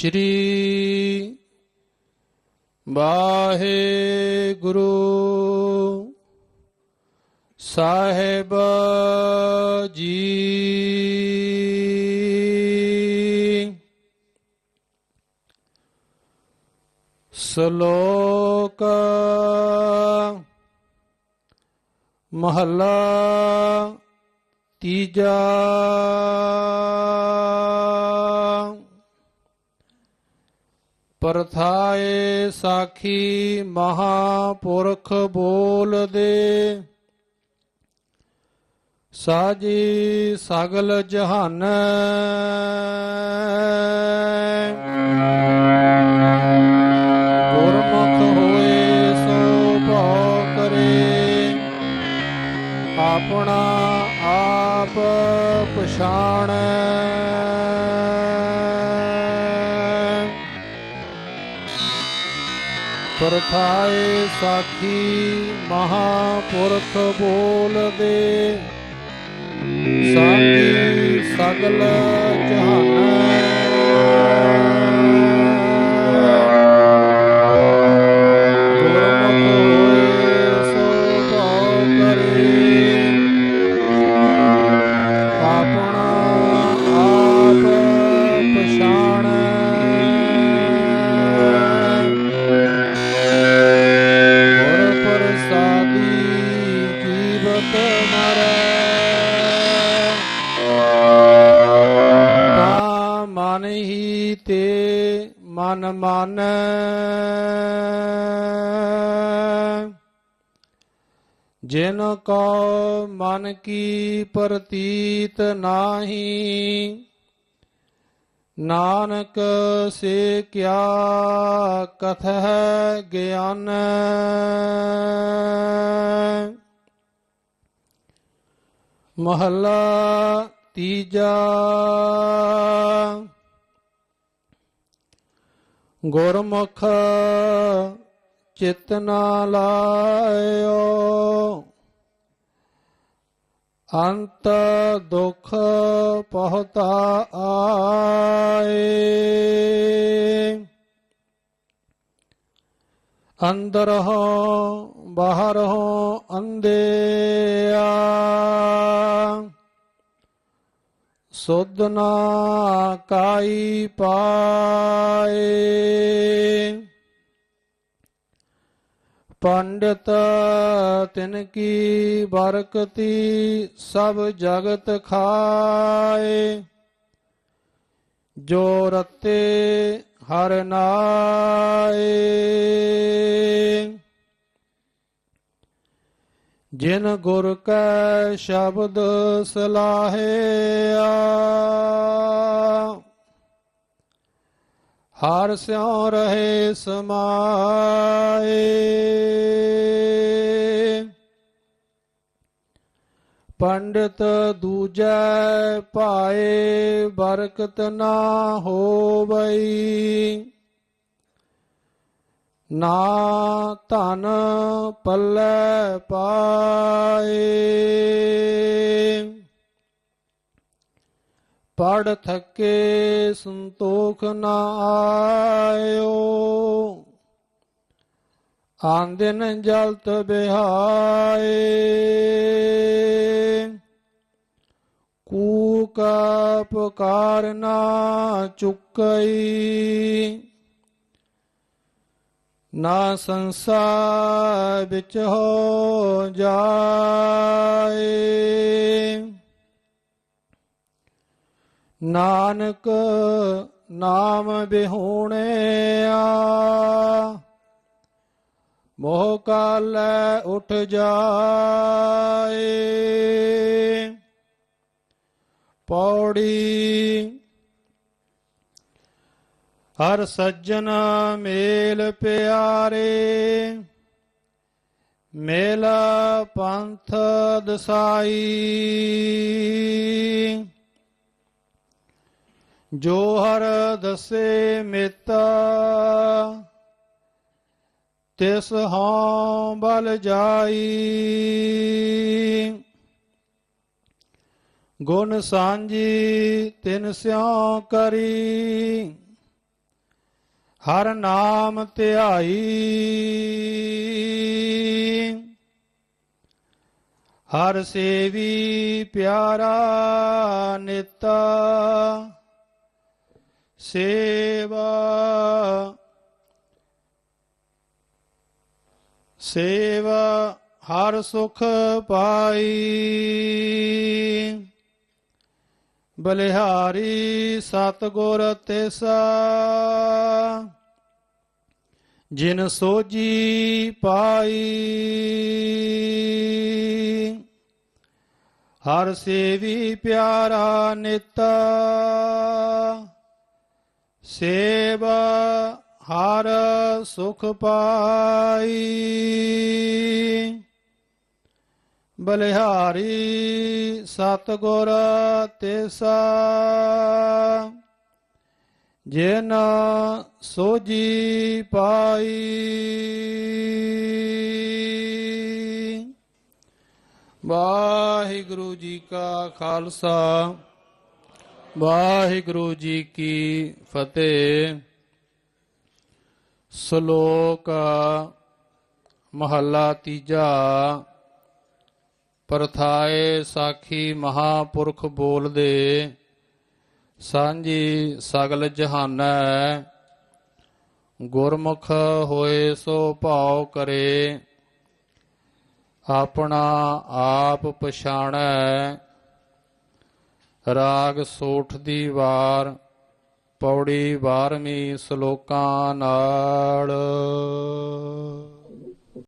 ਸ਼੍ਰੀ ਵਾਹਿਗੁਰੂ ਸਾਹਿਬ ਜੀ ਸ਼ਲੋਕ ਮਹੱਲਾ ਤੀਜਾ ਪਰਥਾਏ ਸਾਖੀ ਮਹਾਪੁਰਖ ਬੋਲਦੇ ਸਾਜੀ ਸਗਲ ਜਹਾਨ। ਪਰਥਾਏ ਸਾਖੀ ਮਹਾਪੁਰਖ ਬੋਲਦੇ। ਸਾਖੀ ਸਗਲ ਜਿਨ ਕੋ ਮਨ ਕੀ ਪ੍ਰਤੀਤ ਨਾਹੀ, ਨਾਨਕ ਸੇ ਕਿਆ ਕਥ ਹੈ ਗਿਆਨ। ਮਹੱਲਾ ਤੀਜਾ, ਗੁਰਮੁਖ ਚਿਤ ਨਾ ਲਾਇਓ। ਅੰਤ ਦੁਖ ਪਹੁਤਾ ਆਏ। ਅੰਦਰ ਹੋ ਬਾਹਰ ਹੋ ਅੰਧਿਆ ਸੁਧ ਨਾ ਕਾਈ ਪਾਏ। ਪੰਡਤ, ਤਿਨ ਕੀ ਬਰਕਤੀ, ਸਭ ਜਗਤ ਖਾਏ। ਜੋ ਰਤੇ ਹਰ ਨਾਏ। ਜਿਨ ਗੁਰ ਕੈ ਸ਼ਬਦ ਸਲਾਹਿਆ ਹਰ ਸਿਉ ਰਹੇ ਸਮਾਏ। ਪੰਡਤ ਦੂਜੈ ਪਾਏ ਬਰਕਤ ਨਾ ਹੋਵਈ। ਨਾ ਧਨ ਪੱਲੇ ਪਾਏ। ਪੜ ਥੱਕੇ ਸੰਤੋਖ ਨਾ ਆਇਓ। ਆਂਦਿਨ ਜਲਤ ਬਿਹਾਏ। ਕੂਕਾ ਪੁਕਾਰ ਨਾ ਚੁੱਕਈ। ਨਾ ਸੰਸਾਰ ਵਿੱਚ ਹੋ ਜਾਏ। ਨਾਨਕ ਨਾਮ ਬਿਹੂਣਿਆ। ਮੋਹ ਕਾਲੈ ਉਠ ਜਾਏ। ਪੌੜੀ ਹਰ ਸੱਜਣ ਮੇਲ ਪਿਆਰੇ। ਮੇਲ ਪੰਥ ਦਸਾਈ। ਜੋ ਹਰ ਦਸੇ ਮਿਤ, ਤਿਸ ਹਾਂ ਬਲ ਜਾਈ। ਗੁਣ ਸਾਂਝੀ ਤਿਨ ਸਿਉ ਕਰੀ, ਹਰ ਨਾਮ ਧਿਆਈ। ਹਰ ਸੇਵੀ ਪਿਆਰਾ ਨਿਤ ਸੇਵਾ ਸੇਵਾ ਹਰ ਸੁਖ ਪਾਈ। ਬਲਿਹਾਰੀ ਸਤਗੁਰ ਤਿਸਾ, ਜਿਨ ਸੋਜੀ ਪਾਈ। ਹਰ ਸੇਵੀ ਪਿਆਰਾ ਨਿਤ ਸੇਵਾ ਹਰ ਸੁਖ ਪਾਈ। ਬਲਿਹਾਰੀ ਸਤਗੁਰ ਤਿਸਾ ਜਿਨ ਸੋਜੀ ਪਾਈ। ਵਾਹਿਗੁਰੂ ਜੀ ਕਾ ਖਾਲਸਾ। ਵਾਹਿਗੁਰੂ ਜੀ ਕੀ ਫਤਿਹ। ਸ਼ਲੋਕ ਮਹੱਲਾ ਤੀਜਾ। ਪਰਥਾਏ ਸਾਖੀ ਮਹਾਪੁਰਖ ਬੋਲਦੇ, ਸਾਂਝੀ ਸਗਲ ਜਹਾਨੈ। ਗੁਰਮੁਖ ਹੋਏ ਸੋ ਭਾਉ ਕਰੇ, ਆਪਣਾ ਆਪ ਪਛਾਣੈ। ਰਾਗ ਸੋਠ ਦੀ ਵਾਰ ਪੌੜੀ 12ਵੀਂ ਸ਼ਲੋਕਾਂ ਨਾਲ।